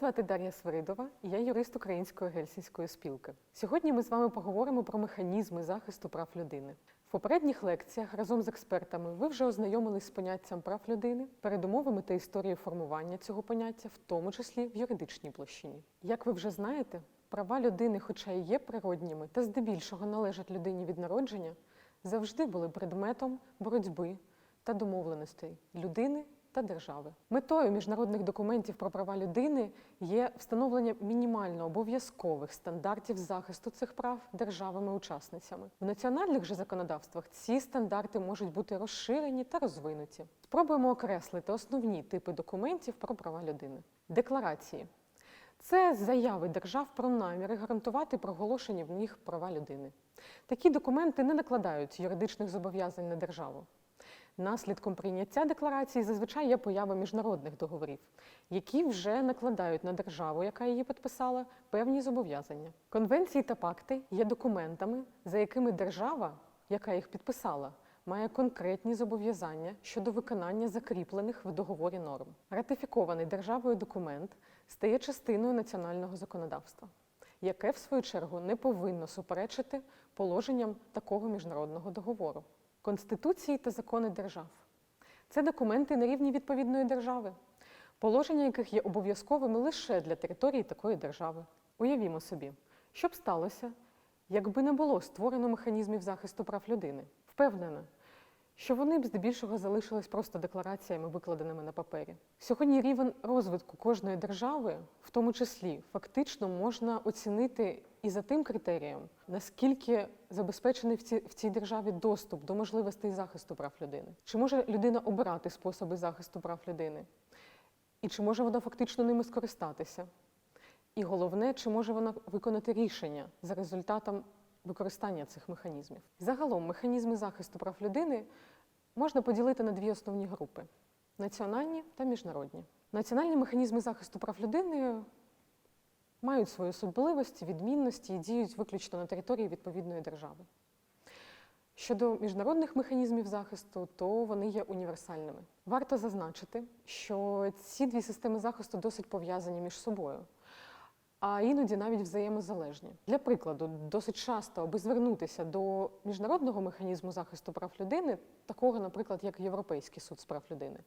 звати Дар'я Свиридова, і я юрист Української гельсінської спілки. Сьогодні ми з вами поговоримо про механізми захисту прав людини. В попередніх лекціях разом з експертами ви вже ознайомились з поняттям прав людини, передумовами та історією формування цього поняття, в тому числі в юридичній площині. Як ви вже знаєте, права людини, хоча і є природніми та здебільшого належать людині від народження, завжди були предметом боротьби та домовленостей людини та держави. Метою міжнародних документів про права людини є встановлення мінімально обов'язкових стандартів захисту цих прав державами-учасницями. В національних же законодавствах ці стандарти можуть бути розширені та розвинуті. Спробуємо окреслити основні типи документів про права людини. Декларації це заяви держав про наміри гарантувати проголошені в них права людини. Такі документи не накладають юридичних зобов'язань на державу. Наслідком прийняття декларації зазвичай є поява міжнародних договорів, які вже накладають на державу, яка її підписала, певні зобов'язання. Конвенції та пакти є документами, за якими держава, яка їх підписала, має конкретні зобов'язання щодо виконання закріплених в договорі норм. Ратифікований державою документ стає частиною національного законодавства, яке, в свою чергу, не повинно суперечити положенням такого міжнародного договору. Конституції та закони держав це документи на рівні відповідної держави, положення яких є обов'язковими лише для території такої держави. Уявімо собі, що б сталося, якби не було створено механізмів захисту прав людини. Впевнена, що вони б здебільшого залишились просто деклараціями, викладеними на папері. Сьогодні рівень розвитку кожної держави, в тому числі, фактично можна оцінити і за тим критерієм, наскільки забезпечений в цій, в цій державі доступ до можливостей захисту прав людини. Чи може людина обирати способи захисту прав людини? І чи може вона фактично ними скористатися? І головне, чи може вона виконати рішення за результатом використання цих механізмів. Загалом механізми захисту прав людини можна поділити на дві основні групи: національні та міжнародні. Національні механізми захисту прав людини мають свої особливості, відмінності і діють виключно на території відповідної держави. Щодо міжнародних механізмів захисту, то вони є універсальними. Варто зазначити, що ці дві системи захисту досить пов'язані між собою а іноді навіть взаємозалежні. Для прикладу, досить часто, аби звернутися до міжнародного механізму захисту прав людини, такого, наприклад, як Європейський суд з прав людини,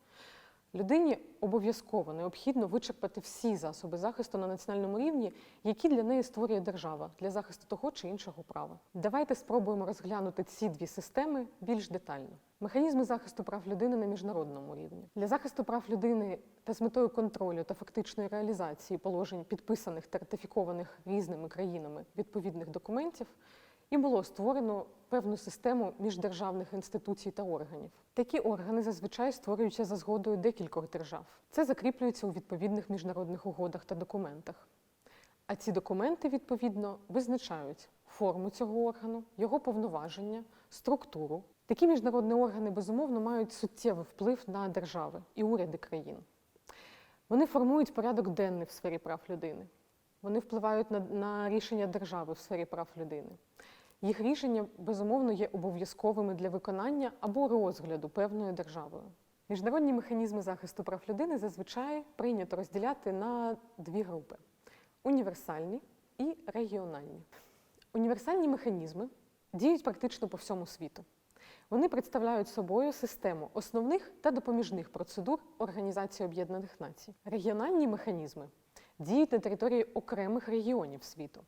людині обов'язково необхідно вичерпати всі засоби захисту на національному рівні, які для неї створює держава для захисту того чи іншого права. Давайте спробуємо розглянути ці дві системи більш детально. Механізми захисту прав людини на міжнародному рівні для захисту прав людини та з метою контролю та фактичної реалізації положень, підписаних та ратифікованих різними країнами відповідних документів, і було створено певну систему міждержавних інституцій та органів. Такі органи зазвичай створюються за згодою декількох держав. Це закріплюється у відповідних міжнародних угодах та документах. А ці документи, відповідно, визначають форму цього органу, його повноваження, структуру. Такі міжнародні органи, безумовно, мають суттєвий вплив на держави і уряди країн. Вони формують порядок денний в сфері прав людини. Вони впливають на, на рішення держави в сфері прав людини. Їх рішення, безумовно, є обов'язковими для виконання або розгляду певною державою. Міжнародні механізми захисту прав людини зазвичай прийнято розділяти на дві групи: універсальні і регіональні. Універсальні механізми діють практично по всьому світу. Вони представляють собою систему основних та допоміжних процедур Організації Об'єднаних Націй. Регіональні механізми діють на території окремих регіонів світу.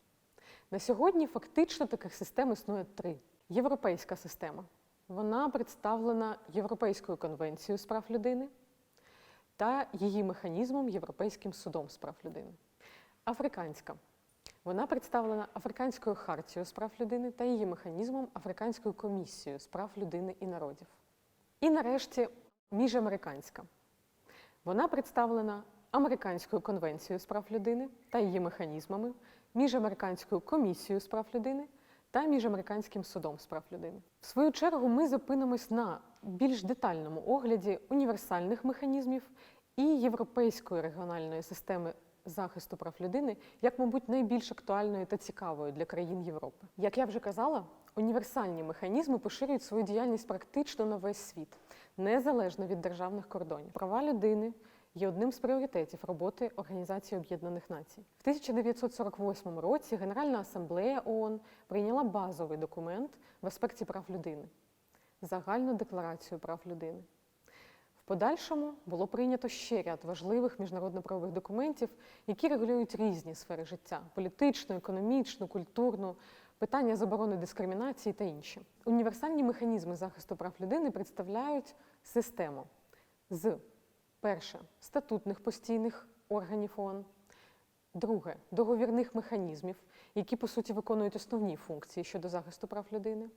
На сьогодні фактично таких систем існує три. Європейська система. Вона представлена Європейською конвенцією з прав людини та її механізмом Європейським судом з прав людини. Африканська. Вона представлена Африканською хартією з прав людини та її механізмом Африканською комісією з прав людини і народів. І нарешті міжамериканська. Вона представлена Американською конвенцією з прав людини та її механізмами, міжамериканською комісією з прав людини та міжамериканським судом з прав людини. В свою чергу ми зупинимось на більш детальному огляді універсальних механізмів і європейської регіональної системи захисту прав людини як, мабуть, найбільш актуальною та цікавою для країн Європи. Як я вже казала, універсальні механізми поширюють свою діяльність практично на весь світ, незалежно від державних кордонів. Права людини є одним з пріоритетів роботи Організації Об'єднаних Націй. В 1948 році Генеральна асамблея ООН прийняла базовий документ в аспекті прав людини загальну декларацію прав людини. В подальшому було прийнято ще ряд важливих міжнародно-правових документів, які регулюють різні сфери життя політичну, економічну, культурну, питання заборони дискримінації та інші. Універсальні механізми захисту прав людини представляють систему з перше статутних постійних органів ООН, друге договірних механізмів, які по суті виконують основні функції щодо захисту прав людини,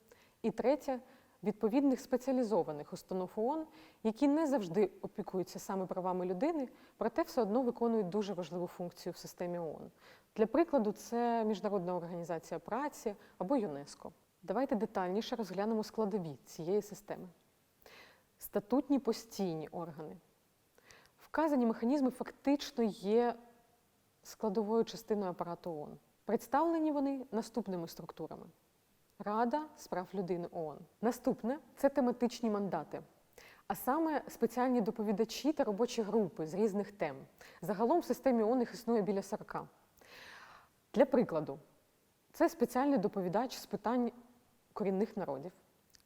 і третє відповідних спеціалізованих установ ООН, які не завжди опікуються саме правами людини, проте все одно виконують дуже важливу функцію в системі ООН. Для прикладу, це Міжнародна організація праці або ЮНЕСКО. Давайте детальніше розглянемо складові цієї системи. Статутні постійні органи. Вказані механізми фактично є складовою частиною апарату ООН. Представлені вони наступними структурами: Рада з прав людини ООН. Наступне це тематичні мандати, а саме спеціальні доповідачі та робочі групи з різних тем. Загалом в системі ООН їх існує біля 40. Для прикладу, це спеціальний доповідач з питань корінних народів,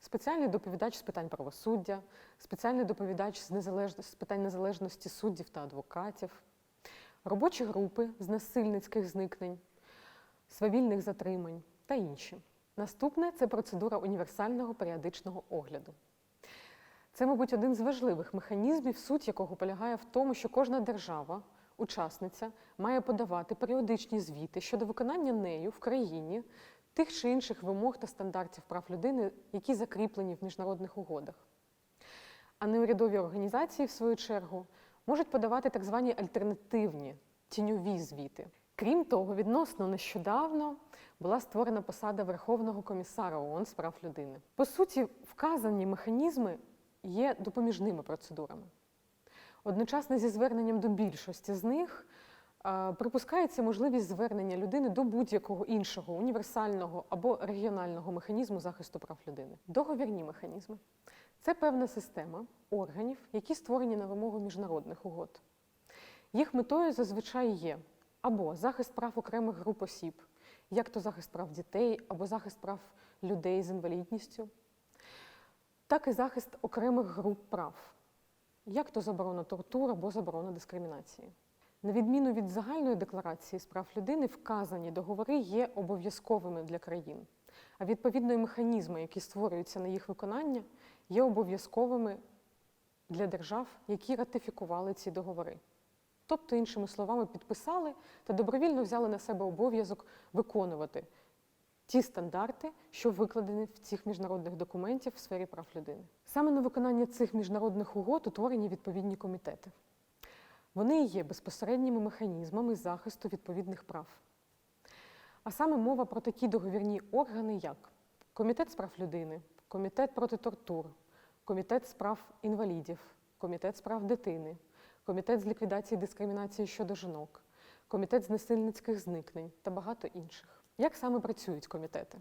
спеціальний доповідач з питань правосуддя, спеціальний доповідач з, незалеж... з питань незалежності суддів та адвокатів, робочі групи з насильницьких зникнень, свавільних затримань та інші. Наступне це процедура універсального періодичного огляду. Це, мабуть, один з важливих механізмів, суть якого полягає в тому, що кожна держава, учасниця, має подавати періодичні звіти щодо виконання нею в країні тих чи інших вимог та стандартів прав людини, які закріплені в міжнародних угодах. А неурядові організації, в свою чергу, можуть подавати так звані альтернативні тіньові звіти. Крім того, відносно нещодавно була створена посада Верховного комісара ООН з прав людини. По суті, вказані механізми є допоміжними процедурами. Одночасно зі зверненням до більшості з них припускається можливість звернення людини до будь-якого іншого універсального або регіонального механізму захисту прав людини. Договірні механізми це певна система органів, які створені на вимогу міжнародних угод. Їх метою зазвичай є або захист прав окремих груп осіб, як то захист прав дітей, або захист прав людей з інвалідністю, так і захист окремих груп прав, як то заборона тортур або заборона дискримінації. На відміну від загальної декларації з прав людини, вказані договори є обов'язковими для країн, а відповідно і механізми, які створюються на їх виконання, є обов'язковими для держав, які ратифікували ці договори. Тобто, іншими словами, підписали та добровільно взяли на себе обов'язок виконувати ті стандарти, що викладені в цих міжнародних документів в сфері прав людини. Саме на виконання цих міжнародних угод утворені відповідні комітети. Вони є безпосередніми механізмами захисту відповідних прав. А саме мова про такі договірні органи, як Комітет з прав людини, Комітет проти тортур, Комітет з прав інвалідів, Комітет з прав дитини, Комітет з ліквідації дискримінації щодо жінок, Комітет з насильницьких зникнень та багато інших. Як саме працюють комітети?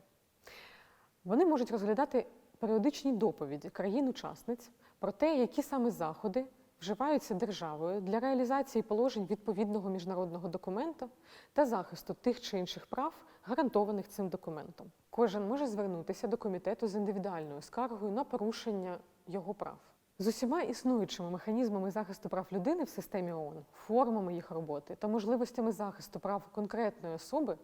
Вони можуть розглядати періодичні доповіді країн-учасниць про те, які саме заходи вживаються державою для реалізації положень відповідного міжнародного документа та захисту тих чи інших прав, гарантованих цим документом. Кожен може звернутися до комітету з індивідуальною скаргою на порушення його прав. З усіма існуючими механізмами захисту прав людини в системі ООН, формами їх роботи та можливостями захисту прав конкретної особи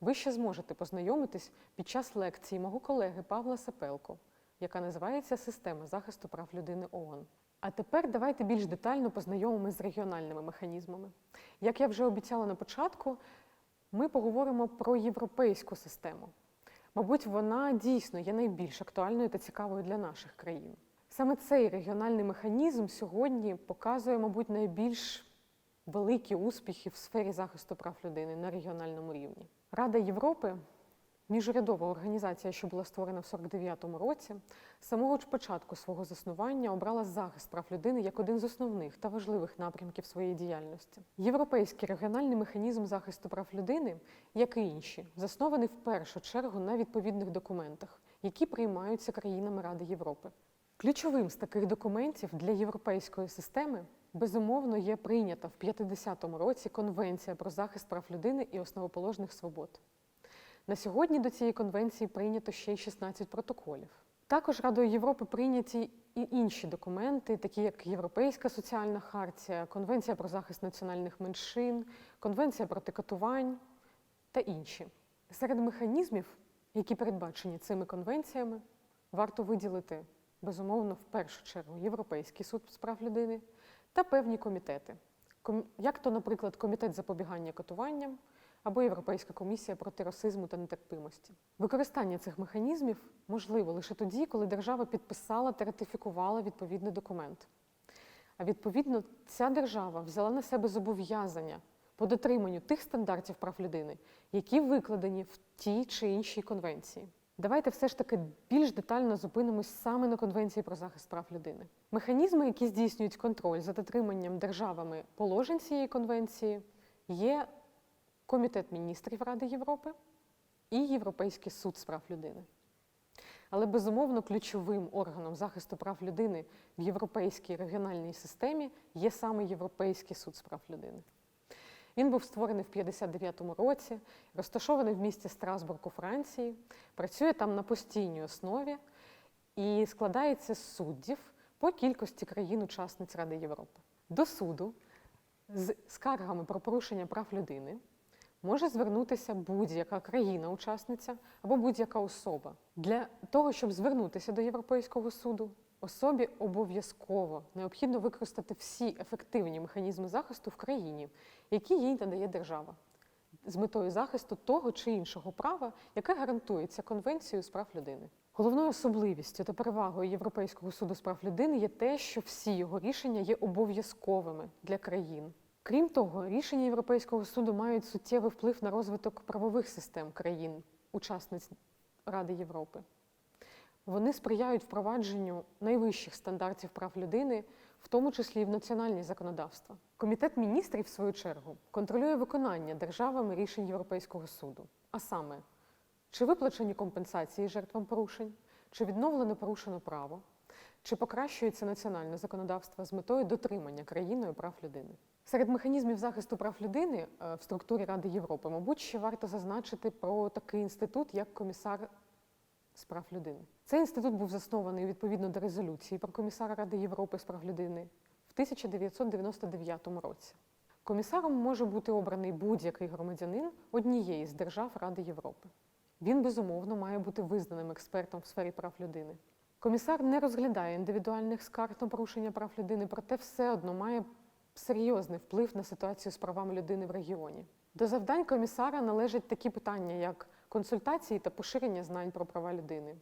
ви ще зможете познайомитись під час лекції мого колеги Павла Сапелко, яка називається Система захисту прав людини ООН. А тепер давайте більш детально познайомимося з регіональними механізмами. Як я вже обіцяла на початку, ми поговоримо про європейську систему. Мабуть, вона дійсно є найбільш актуальною та цікавою для наших країн. Саме цей регіональний механізм сьогодні показує, мабуть, найбільш великі успіхи в сфері захисту прав людини на регіональному рівні. Рада Європи, міжурядова організація, що була створена в 49-му році, з самого ж початку свого заснування обрала захист прав людини як один з основних та важливих напрямків своєї діяльності. Європейський регіональний механізм захисту прав людини, як і інші, заснований в першу чергу на відповідних документах, які приймаються країнами Ради Європи. Ключовим з таких документів для європейської системи Безумовно, є прийнята в 50-му році Конвенція про захист прав людини і основоположних свобод. На сьогодні до цієї конвенції прийнято ще й 16 протоколів. Також Радою Європи прийняті і інші документи, такі як Європейська соціальна хартія, Конвенція про захист національних меншин, Конвенція проти катувань та інші. Серед механізмів, які передбачені цими конвенціями, варто виділити безумовно в першу чергу Європейський суд з прав людини та певні комітети, як то, наприклад, Комітет запобігання катуванням або Європейська комісія проти расизму та нетерпимості. Використання цих механізмів можливо лише тоді, коли держава підписала та ратифікувала відповідний документ. А відповідно, ця держава взяла на себе зобов'язання по дотриманню тих стандартів прав людини, які викладені в тій чи іншій конвенції. Давайте все ж таки більш детально зупинимось саме на Конвенції про захист прав людини. Механізми, які здійснюють контроль за дотриманням державами положень цієї конвенції, є Комітет міністрів Ради Європи і Європейський суд з прав людини. Але безумовно ключовим органом захисту прав людини в європейській регіональній системі є саме Європейський суд з прав людини. Він був створений в 59-му році, розташований в місті Страсбург у Франції, працює там на постійній основі і складається з суддів по кількості країн-учасниць Ради Європи. До суду з скаргами про порушення прав людини може звернутися будь-яка країна-учасниця або будь-яка особа. Для того, щоб звернутися до Європейського суду, особі обов'язково необхідно використати всі ефективні механізми захисту в країні, які їй надає держава, з метою захисту того чи іншого права, яке гарантується Конвенцією з прав людини. Головною особливістю та перевагою Європейського суду з прав людини є те, що всі його рішення є обов'язковими для країн. Крім того, рішення Європейського суду мають суттєвий вплив на розвиток правових систем країн, учасниць Ради Європи. Вони сприяють впровадженню найвищих стандартів прав людини, в тому числі і в національні законодавства. Комітет міністрів, в свою чергу, контролює виконання державами рішень Європейського суду, а саме, чи виплачені компенсації жертвам порушень, чи відновлено порушено право, чи покращується національне законодавство з метою дотримання країною прав людини. Серед механізмів захисту прав людини е, в структурі Ради Європи, мабуть, ще варто зазначити про такий інститут, як комісар з прав людини. Цей інститут був заснований відповідно до резолюції про комісара Ради Європи з прав людини в 1999 році. Комісаром може бути обраний будь-який громадянин однієї з держав Ради Європи. Він, безумовно, має бути визнаним експертом в сфері прав людини. Комісар не розглядає індивідуальних скарг на порушення прав людини, проте все одно має серйозний вплив на ситуацію з правами людини в регіоні. До завдань комісара належать такі питання, як консультації та поширення знань про права людини,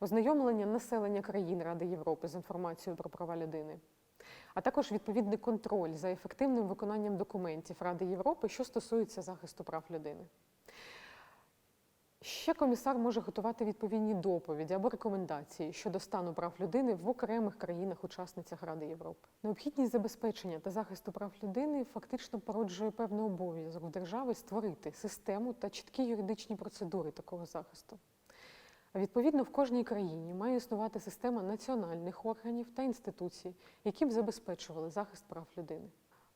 ознайомлення населення країн Ради Європи з інформацією про права людини, а також відповідний контроль за ефективним виконанням документів Ради Європи, що стосується захисту прав людини. Ще комісар може готувати відповідні доповіді або рекомендації щодо стану прав людини в окремих країнах-учасницях Ради Європи. Необхідність забезпечення та захисту прав людини фактично породжує певний обов'язок держави створити систему та чіткі юридичні процедури такого захисту. А відповідно, в кожній країні має існувати система національних органів та інституцій, які б забезпечували захист прав людини.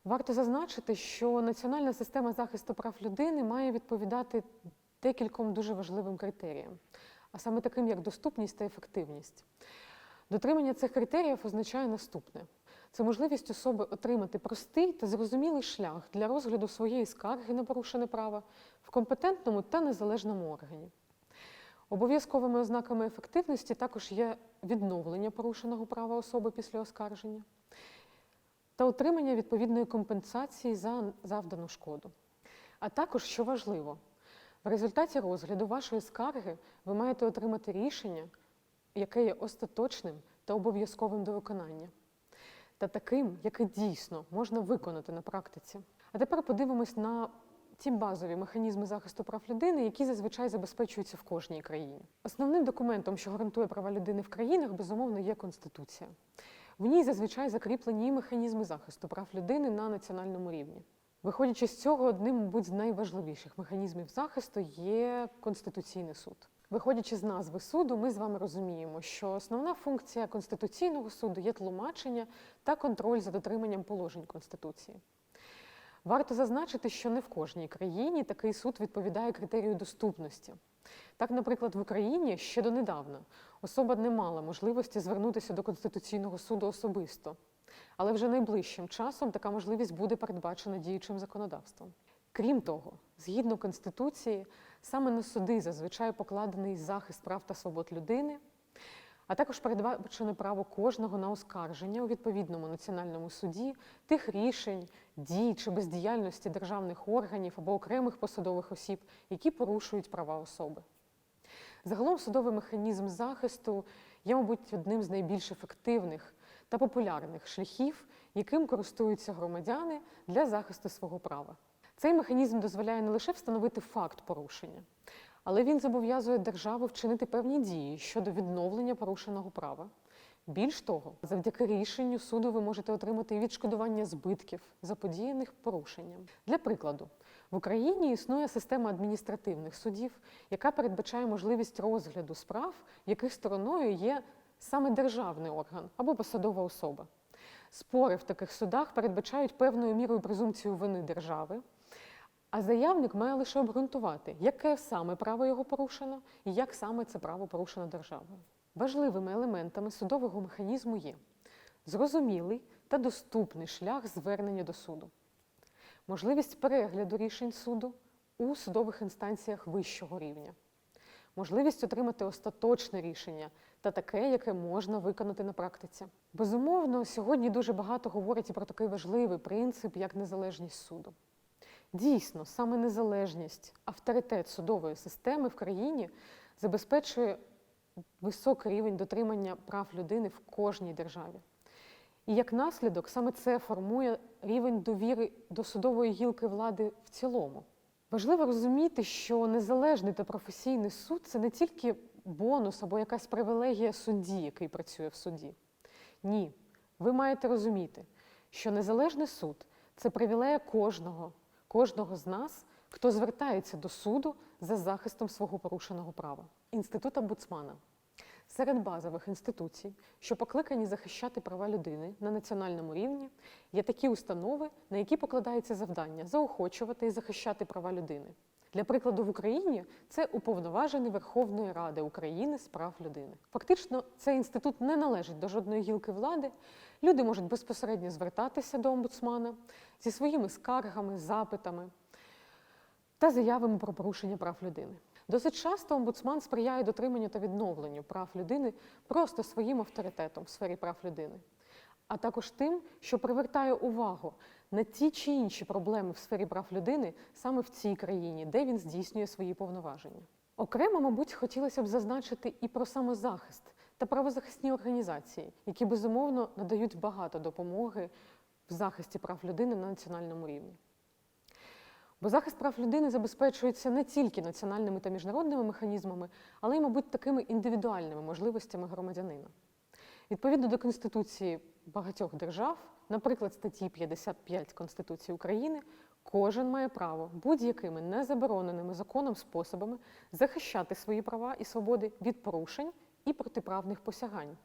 Варто зазначити, що національна система захисту прав людини має відповідати декільком дуже важливим критеріям, а саме таким як доступність та ефективність. Дотримання цих критеріїв означає наступне: це можливість особи отримати простий та зрозумілий шлях для розгляду своєї скарги на порушене право в компетентному та незалежному органі. Обов'язковими ознаками ефективності також є відновлення порушеного права особи після оскарження та отримання відповідної компенсації за завдану шкоду. А також, що важливо, в результаті розгляду вашої скарги ви маєте отримати рішення, яке є остаточним та обов'язковим до виконання, та таким, яке дійсно можна виконати на практиці. А тепер подивимось на ті базові механізми захисту прав людини, які зазвичай забезпечуються в кожній країні. Основним документом, що гарантує права людини в країнах, безумовно, є Конституція. В ній зазвичай закріплені і механізми захисту прав людини на національному рівні. Виходячи з цього, одним, мабуть, з найважливіших механізмів захисту є Конституційний суд. Виходячи з назви суду, ми з вами розуміємо, що основна функція Конституційного суду є тлумачення та контроль за дотриманням положень Конституції. Варто зазначити, що не в кожній країні такий суд відповідає критерію доступності. Так, наприклад, в Україні ще донедавна особа не мала можливості звернутися до Конституційного суду особисто, але вже найближчим часом така можливість буде передбачена діючим законодавством. Крім того, згідно Конституції, саме на суди зазвичай покладений захист прав та свобод людини, а також передбачене право кожного на оскарження у відповідному національному суді тих рішень, дій чи бездіяльності державних органів або окремих посадових осіб, які порушують права особи. Загалом судовий механізм захисту є, мабуть, одним з найбільш ефективних та популярних шляхів, яким користуються громадяни для захисту свого права. Цей механізм дозволяє не лише встановити факт порушення, але він зобов'язує державу вчинити певні дії щодо відновлення порушеного права. Більш того, завдяки рішенню суду ви можете отримати відшкодування збитків заподіяних порушенням. Для прикладу, в Україні існує система адміністративних судів, яка передбачає можливість розгляду справ, яких стороною є саме державний орган або посадова особа. Спори в таких судах передбачають певною мірою презумпцію вини держави, а заявник має лише обґрунтувати, яке саме право його порушено і як саме це право порушено державою. Важливими елементами судового механізму є зрозумілий та доступний шлях звернення до суду, можливість перегляду рішень суду у судових інстанціях вищого рівня, можливість отримати остаточне рішення та таке, яке можна виконати на практиці. Безумовно, сьогодні дуже багато говорять і про такий важливий принцип, як незалежність суду. Дійсно, саме незалежність, авторитет судової системи в країні забезпечує високий рівень дотримання прав людини в кожній державі. І як наслідок, саме це формує рівень довіри до судової гілки влади в цілому. Важливо розуміти, що незалежний та професійний суд це не тільки бонус або якась привілегія судді, який працює в суді. Ні, ви маєте розуміти, що незалежний суд це привілея кожного, кожного з нас, хто звертається до суду за захистом свого порушеного права. Інститут омбудсмана серед базових інституцій, що покликані захищати права людини на національному рівні, є такі установи, на які покладається завдання заохочувати і захищати права людини. Для прикладу, в Україні це уповноважений Верховної Ради України з прав людини. Фактично, цей інститут не належить до жодної гілки влади. Люди можуть безпосередньо звертатися до омбудсмана зі своїми скаргами, запитами та заявами про порушення прав людини. Досить часто омбудсман сприяє дотриманню та відновленню прав людини просто своїм авторитетом в сфері прав людини, а також тим, що привертає увагу на ті чи інші проблеми в сфері прав людини саме в цій країні, де він здійснює свої повноваження. Окремо, мабуть, хотілося б зазначити і про самозахист та правозахисні організації, які безумовно надають багато допомоги в захисті прав людини на національному рівні. Бо захист прав людини забезпечується не тільки національними та міжнародними механізмами, але й, мабуть, такими індивідуальними можливостями громадянина. Відповідно до Конституції багатьох держав, наприклад, статті 55 Конституції України, кожен має право будь-якими незабороненими законом способами захищати свої права і свободи від порушень і протиправних посягань.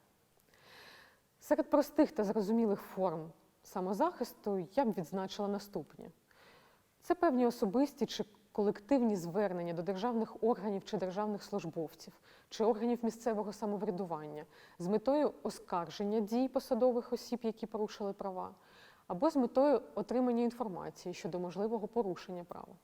Серед простих та зрозумілих форм самозахисту я б відзначила наступні. Це певні особисті чи колективні звернення до державних органів чи державних службовців, чи органів місцевого самоврядування з метою оскарження дій посадових осіб, які порушили права, або з метою отримання інформації щодо можливого порушення права.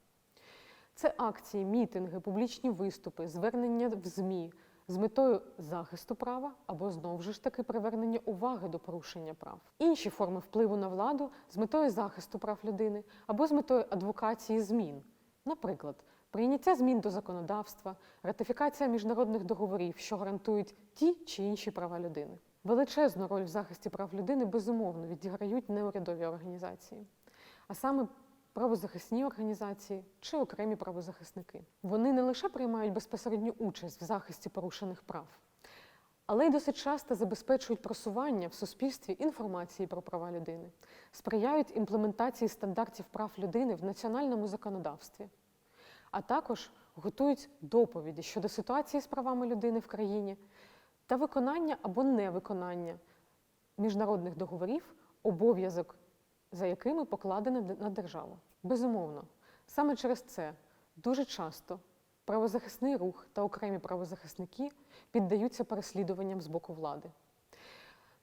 Це акції, мітинги, публічні виступи, звернення в ЗМІ з метою захисту права або знову ж таки привернення уваги до порушення прав, інші форми впливу на владу з метою захисту прав людини або з метою адвокації змін, наприклад, прийняття змін до законодавства, ратифікація міжнародних договорів, що гарантують ті чи інші права людини. Величезну роль в захисті прав людини безумовно відіграють неурядові організації, а саме правозахисні організації чи окремі правозахисники. Вони не лише приймають безпосередню участь в захисті порушених прав, але й досить часто забезпечують просування в суспільстві інформації про права людини, сприяють імплементації стандартів прав людини в національному законодавстві, а також готують доповіді щодо ситуації з правами людини в країні та виконання або невиконання міжнародних договорів, обов'язок за якими покладено на державу. Безумовно, саме через це дуже часто правозахисний рух та окремі правозахисники піддаються переслідуванням з боку влади.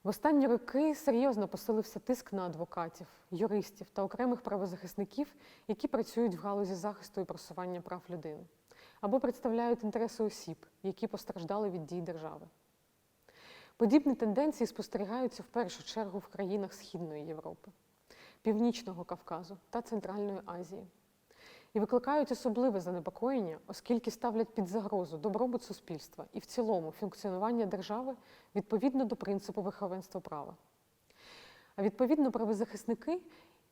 В останні роки серйозно посилився тиск на адвокатів, юристів та окремих правозахисників, які працюють в галузі захисту і просування прав людини, або представляють інтереси осіб, які постраждали від дій держави. Подібні тенденції спостерігаються в першу чергу в країнах Східної Європи, Північного Кавказу та Центральної Азії і викликають особливе занепокоєння, оскільки ставлять під загрозу добробут суспільства і в цілому функціонування держави відповідно до принципу верховенства права. А відповідно, правозахисники,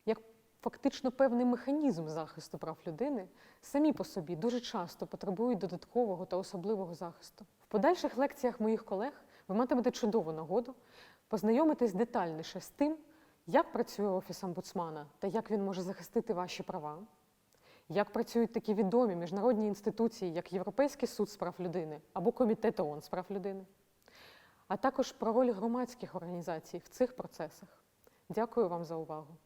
як фактично певний механізм захисту прав людини, самі по собі дуже часто потребують додаткового та особливого захисту. В подальших лекціях моїх колег ви матимете чудову нагоду познайомитись детальніше з тим, як працює офіс омбудсмана та як він може захистити ваші права як працюють такі відомі міжнародні інституції, як Європейський суд з прав людини або Комітет ООН з прав людини, а також про роль громадських організацій в цих процесах. Дякую вам за увагу.